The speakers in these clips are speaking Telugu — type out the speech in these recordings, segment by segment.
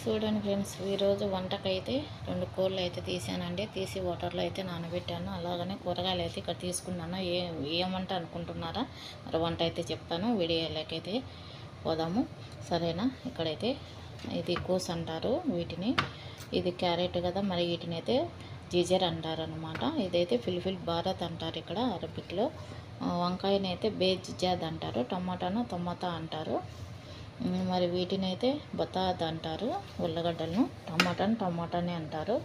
చూడండి ఫ్రెండ్స్ ఈరోజు వంటకైతే రెండు కోళ్ళు అయితే తీసానండి. తీసి వాటర్లో అయితే నానబెట్టాను. అలాగనే కూరగాయలు అయితే ఇక్కడ తీసుకున్నాను. ఏ ఏమంట అనుకుంటున్నారా? మరి వంట అయితే చెప్తాను. వీడియోలోకైతే పోదాము. సరేనా? ఇక్కడైతే ఇది కోస్ అంటారు వీటిని. ఇది క్యారెట్ కదా మరి వీటిని అయితే జీజర్ అంటారు అనమాట ఇదైతే ఫిల్ఫిల్ భారత్ అంటారు ఇక్కడ అరబిక్లో. వంకాయని అయితే బేజిజాద్ అంటారు. టమాటాను తొమ్మత అంటారు. మరి వీటిని అయితే బతాద్ అంటారు ఉల్లగడ్డలను. టమాటాని టమాటానే అంటారు.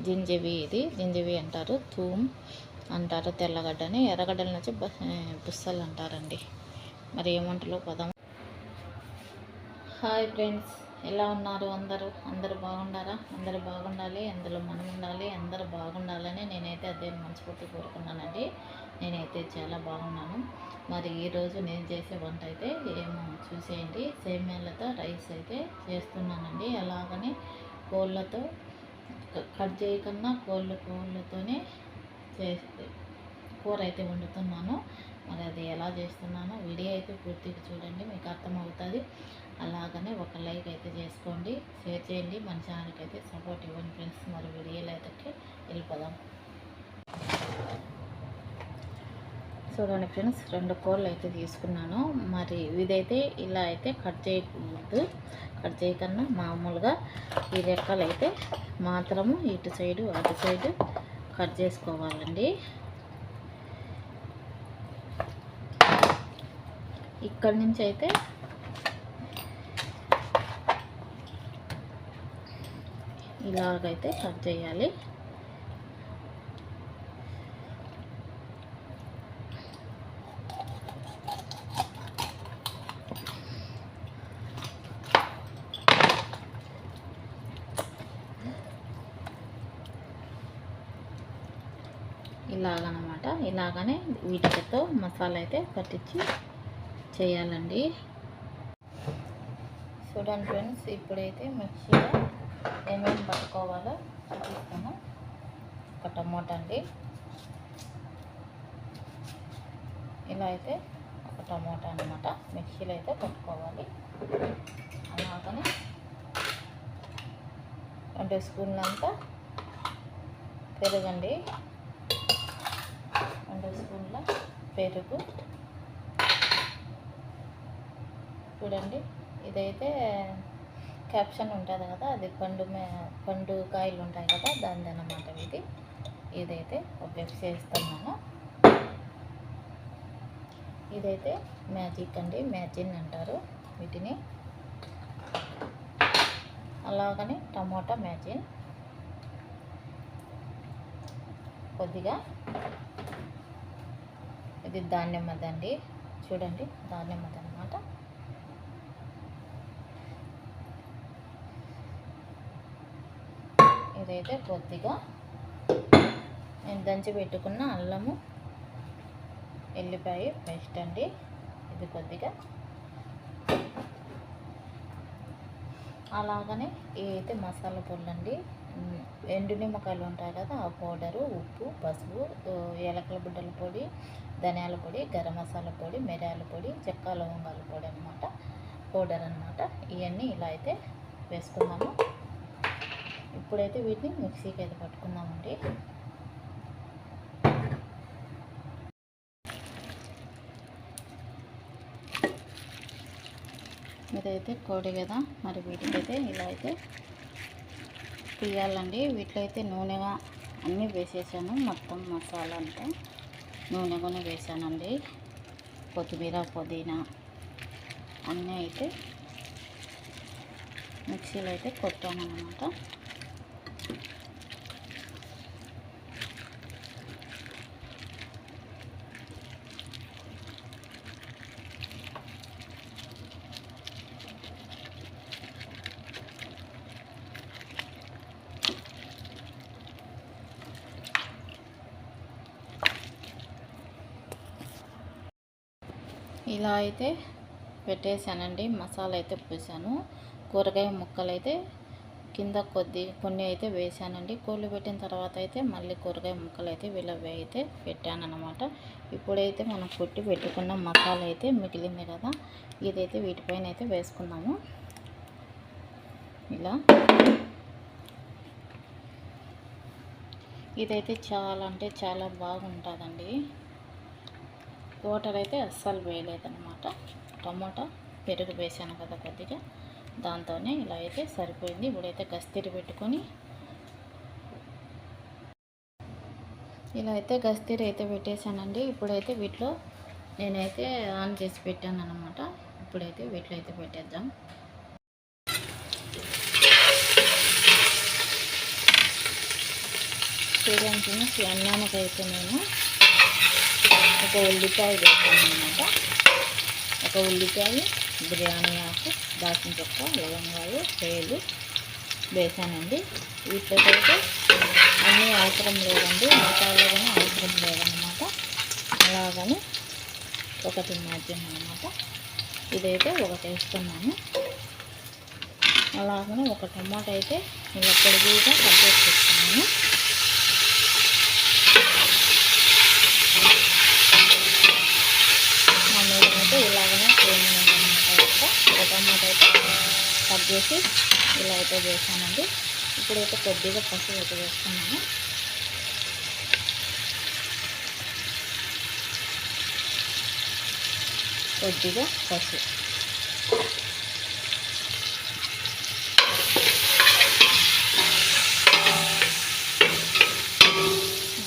జింజవి ఇది జింజవి అంటారు. తూమ్ అంటారు తెల్లగడ్డని. ఎర్రగడ్డలను నుంచి బుస్సలు అంటారండి. మరి ఏమంటలో పదం. Hi friends. ఎలా ఉన్నారు అందరూ? అందరూ బాగుండారా? అందరూ బాగుండాలి. అందులో మనం ఉండాలి. అందరూ బాగుండాలని నేనైతే అదే మనస్ఫూర్తి కోరుకున్నానండి. నేనైతే చాలా బాగున్నాను. మరి ఈరోజు నేను చేసే వంట అయితే ఏమో చూసేయండి. సేమ్యాలతో రైస్ అయితే చేస్తున్నానండి. అలాగని కోళ్ళతో కట్ చేయకుండా కోళ్ళు కోళ్ళతోనే చేసి కూర అయితే వండుతున్నాను. మరి అది ఎలా చేస్తున్నానో వీడియో అయితే పూర్తిగా చూడండి మీకు అర్థమవుతుంది. అలాగనే ఒక లైక్ అయితే చేసుకోండి షేర్ చేయండి మన ఛానల్కి అయితే సపోర్ట్ ఇవ్వండి ఫ్రెండ్స్. మరి వీడియోలు అయితే వెళ్ళిపోదాం. చూడండి ఫ్రెండ్స్ రెండు కూరలు అయితే తీసుకున్నాను. మరి ఇదైతే ఇలా అయితే కట్ చేయకూడదు. కట్ చేయకన్నా మామూలుగా ఈ రెక్కలు అయితే మాత్రము ఇటు సైడు అటు సైడు కట్ చేసుకోవాలండి. ఇక్కడి నుంచి అయితే ఇలాగైతే కట్ చేయాలి. ఇలాగనమాట. ఇలాగనే వీటితో మసాలా అయితే పట్టించి చేయాలండి. చూడండి ఫ్రెండ్స్ ఇప్పుడైతే మిక్సీలో ఏమేమి పట్టుకోవాలో చూపిస్తాను. ఒక టమోటా అండి. ఇలా అయితే ఒక టమోటా అనమాట మిక్సీలో అయితే పట్టుకోవాలి. అలాగనే రెండు స్పూన్లంతా పెరుగండి. రెండు స్పూన్ల పెరుగు. చూడండి. ఇదైతే క్యాప్షన్ ఉంటుంది కదా అది పండు మే- పండు కాయలు ఉంటాయి కదా దాని అనమాట ఇది. ఇదైతే ఒక చేస్తున్నాను. ఇదైతే మ్యాజిక్ అండి మ్యాజిన్ అంటారు వీటిని. అలాగనే టమోటా మ్యాజిన్. కొద్దిగా ఇది ధాన్యమది అదండి. చూడండి ధాన్యమది అదండి. ఇదైతే కొద్దిగా నేను దంచి పెట్టుకున్న అల్లము ఎల్లిపాయ పేస్ట్ అండి. ఇది కొద్దిగా అలాగనే ఇదైతే మసాలా పొడులు అండి ఎండు నిమ్మకాయలు ఉంటాయి కదా ఆ పౌడరు ఉప్పు పసుపు ఏలకల బుడ్డల పొడి ధనియాల పొడి గరం మసాలా పొడి మిరియాల పొడి చెక్క లవంగాల పొడి అనమాట పౌడర్ అనమాట ఇవన్నీ ఇలా అయితే వేసుకున్నాము. ఇప్పుడైతే వీటిని మిక్సీకి అయితే పట్టుకుందామండి. ఇదైతే కోడి కదా మరి వీటికైతే ఇలా అయితే తీయాలండి. వీటిలో అయితే నూనెగా అన్నీ వేసేసాను మొత్తం మసాలా అంతా నూనె కూడా వేసానండి. కొత్తిమీర పుదీనా అన్నీ అయితే మిక్సీలో అయితే కొట్టాను అనమాట ఇలా అయితే పెట్టేశానండి. మసాలా అయితే పూసాను. కూరగాయ ముక్కలు అయితే కింద కొద్ది కొన్ని అయితే వేసానండి. కోళ్ళు పెట్టిన తర్వాత అయితే మళ్ళీ కూరగాయ ముక్కలు అయితే వీళ్ళవి అయితే పెట్టాను అనమాట ఇప్పుడైతే మనం కొట్టి పెట్టుకున్న మసాలా అయితే మిగిలింది కదా ఇదైతే వీటిపైన అయితే వేసుకుందాము. ఇలా. ఇదైతే చాలా అంటే చాలా బాగుంటుందండి. వాటర్ అయితే అస్సలు వేయలేదన్నమాట. టమాటా పెరుగు వేసాను కదా కొద్దిగా. దాంతోనే ఇలా అయితే సరిపోయింది. ఇప్పుడైతే గస్తీరు పెట్టుకొని ఇలా అయితే గస్తీరు అయితే పెట్టేశానండి. ఇప్పుడైతే వీటిలో నేనైతే ఆన్ చేసి పెట్టాను అనమాట ఇప్పుడైతే వీటిలో అయితే పెట్టేద్దాం. చూడండి అన్నానికి అయితే నేను ఒక ఉల్లిపాయ వేసాను అనమాట ఒక ఉల్లిపాయ బిర్యానీ ఆకు దాచిన చొక్క లవంగాలు పేలు వేసానండి. వీటికైతే అన్నీ అవసరం లేదండి. మిగతాలో కానీ అవసరం లేదన్నమాట. అలాగని ఒకటి మాధ్యమం అనమాట ఇదైతే ఒకటి వేస్తున్నాను అలాగనే ఒక టమాటా అయితే ఇలా పొడిగా కట్ చేసి పెట్టుకున్నాను మా మీద అయితే ఇలాగనే సేమ్ అనమాట ఒక టమాటా అయితే కట్ ఇలా అయితే చేశానండి. ఇప్పుడైతే కొద్దిగా పసుపు అయితే వేసుకున్నాను కొద్దిగా పసుపు.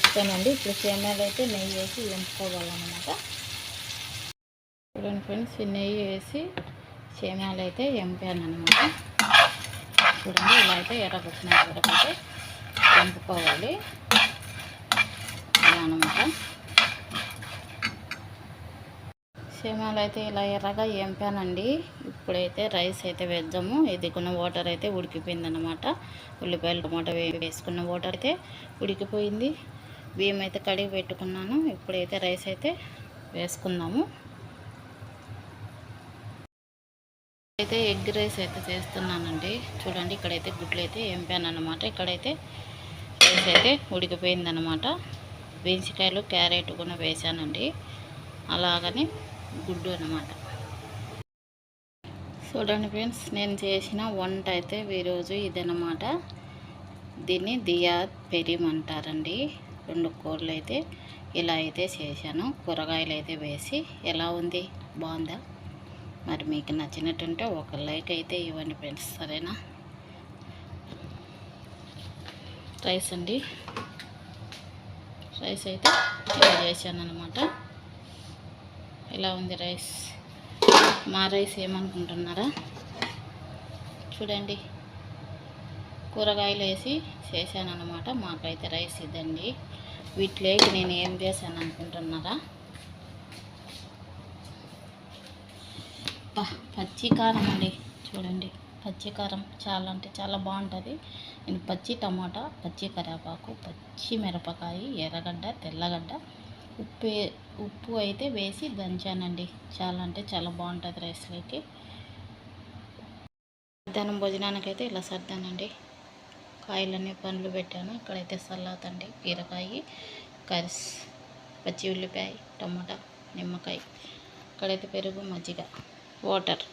ఓకేనండి ఇప్పుడు సేమ్యాలు అయితే నెయ్యి వేసి వేయించుకోవాలన్నమాట చూడండి ఫ్రెండ్స్ ఈ నెయ్యి వేసి సేమ్యాలు అయితే ఎంపాను అనమాట చూడండి ఇలా అయితే ఎర్రగొచ్చిన వరకు అయితే ఎంపుకోవాలి. ఇలా అనమాట సేమ్యాలు అయితే ఇలా ఎర్రగా ఎంపానండి. ఇప్పుడైతే రైస్ అయితే వేద్దాము. ఎదుకున్న వాటర్ అయితే ఉడికిపోయిందనమాట ఉల్లిపాయలు టమాటా వేసుకున్న వాటర్ అయితే ఉడికిపోయింది. బియ్యం అయితే కడిగి పెట్టుకున్నాను. ఇప్పుడైతే రైస్ అయితే వేసుకుందాము. అయితే ఎగ్ రైస్ అయితే చేస్తున్నానండి. చూడండి ఇక్కడైతే గుడ్లు అయితే ఎంపాను అనమాట ఇక్కడైతే రైస్ అయితే ఉడికిపోయిందనమాట బీన్సికాయలు క్యారెట్ కూడా వేసానండి అలాగని గుడ్డు అనమాట చూడండి ఫ్రెండ్స్ నేను చేసిన వంట అయితే ఈరోజు ఇదనమాట దీన్ని దియా పెరిమంటారండి రెండు కూరలు అయితే ఇలా అయితే చేశాను. కూరగాయలు అయితే వేసి ఎలా ఉంది? బాగుందా? మరి మీకు నచ్చినట్టుంటే ఒక లైక్ అయితే ఇవ్వండి ఫ్రెండ్స్ సరేనా? రైస్ అండి. రైస్ అయితే ఇలా చేశాను అనమాట ఇలా ఉంది రైస్? మా రైస్ ఏమనుకుంటున్నారా? చూడండి. కూరగాయలు వేసి చేశాను అనమాట మాకైతే రైస్ ఇదండి. వీటిలోకి నేను ఏం చేశాను అనుకుంటున్నారా పచ్చికారం అండి. చూడండి పచ్చికారం చాలా అంటే చాలా బాగుంటుంది. నేను పచ్చి టమాటా పచ్చి కరివేపాకు పచ్చి మిరపకాయ ఎర్రగడ్డ తెల్లగడ్డ ఉప్పు ఉప్పు అయితే వేసి దంచానండి. చాలా అంటే చాలా బాగుంటుంది రైస్లోకి మధ్యాహ్నం భోజనానికి అయితే ఇలా సర్దానండి. కాయలన్నీ పండ్లు పెట్టాను. ఇక్కడైతే సల్లాతండి బీరకాయ కరిస్ పచ్చి ఉల్లిపాయ టమాటా నిమ్మకాయ. ఇక్కడైతే పెరుగు మజ్జిగ. వాటర్